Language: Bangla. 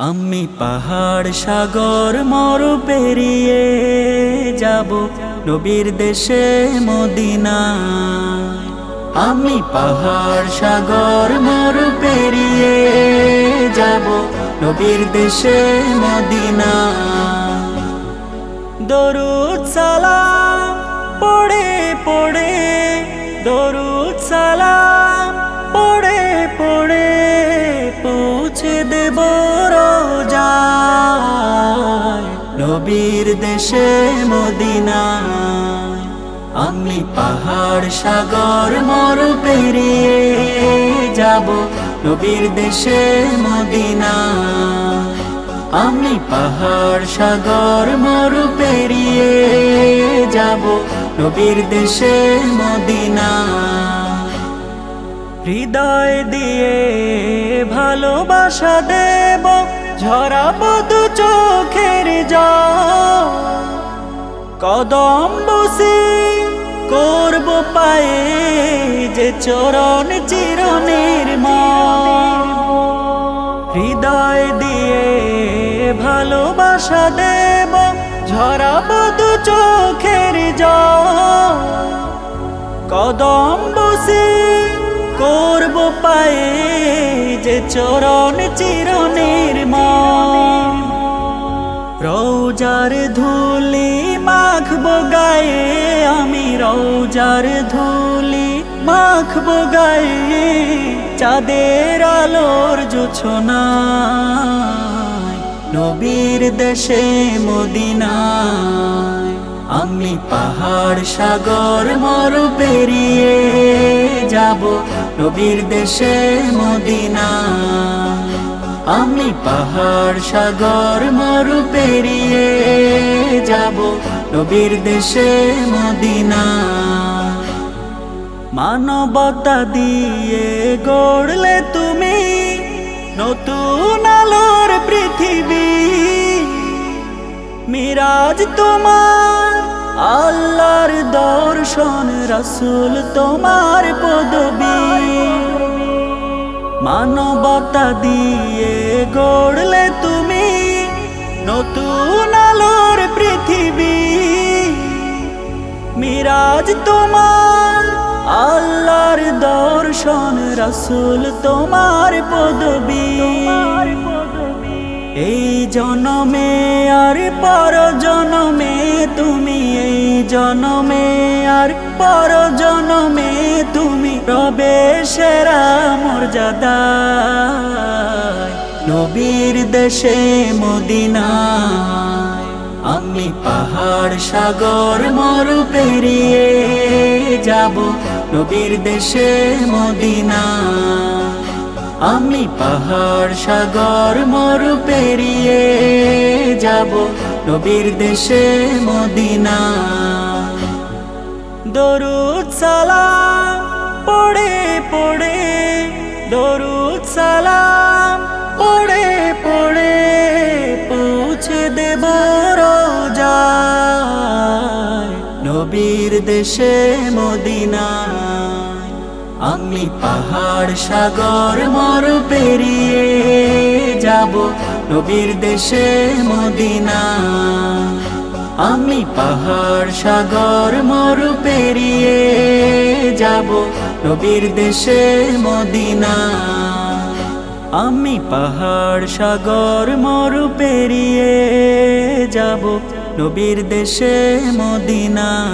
আমি পাহাড় সাগর মর পেরিয়ে যাব নবীর দেশে মদিনা আমি পাহাড় সাগর মর পেরিয়ে যাব নবীর দেশে মদিনা নবীর দেশে মদিনায় আমি পাহাড়, সাগর, মর পেরিয়ে যাব নবীর দেশে মদিনা। আমি পাহাড়, সাগর, মরু পেরিয়ে যাব নবীর দেশে মদিনা। হৃদয় দিয়ে ভালোবাসা দেব ঝরাবো দু চোখের জল। কদম বসে করব পায়ে যে চরণ চিরনের মা হৃদয় দিয়ে ভালোবাসা দেব ঝরাবো দু চোখের জল। কদম বসে করব পায়ে যে চরণ চিরনের মা রৌজার ধুলি মাখবো গায়ে, আমি রৌজার ধুলি মাখবো গায়ে, চাঁদের আলোর জোছনা নবীর দেশে মদিনায়, আমি পাহাড় সাগর মর পেরিয়ে যাব। নবীর দেশে মদিনায় আমি পাহাড় সাগর মরু পেরিয়ে যাব নবীর দেশে মদিনা। মানবতা দিয়ে গড়লে তুমি নতুন আলোর পৃথিবী। মিরাজ তোমার দর্শন রসুল, তোমার পদবী মানবতা দিয়ে গড়লে তুমি নতুন আলোর পৃথিবী। মিরাজ তোমার, আল্লাহর দর্শন, রসুল তোমার পদবী। এই জনমে আর পর জনমে তুমি এই জনমে আর পর জনমে তুমি প্রবেশেরা মর্যাদা নবীর দেশে মদিনায় আমি পাহাড় সাগর মরু পেরিয়ে যাব। নবীর দেশে মদিনা আমি পাহাড় সাগর মরু পেরিয়ে যাব। নবীর দেশে মদিনা দরুদ সালাম, পড়ে পড়ে। দরুদ সালাম, পড়ে পড়ে। পৌঁছে দেব রোজায়। নবীর দেশে মদিনায়। আমি পাহাড়, সাগর, মর পেরিয়ে যাব। নবীর দেশে মদিনা আমি পাহাড় সাগর মরু পেরিয়ে যাব নবীর দেশে মদিনা। আমি পাহাড় সাগর মরু পেরিয়ে যাব নবীর দেশে মদিনা।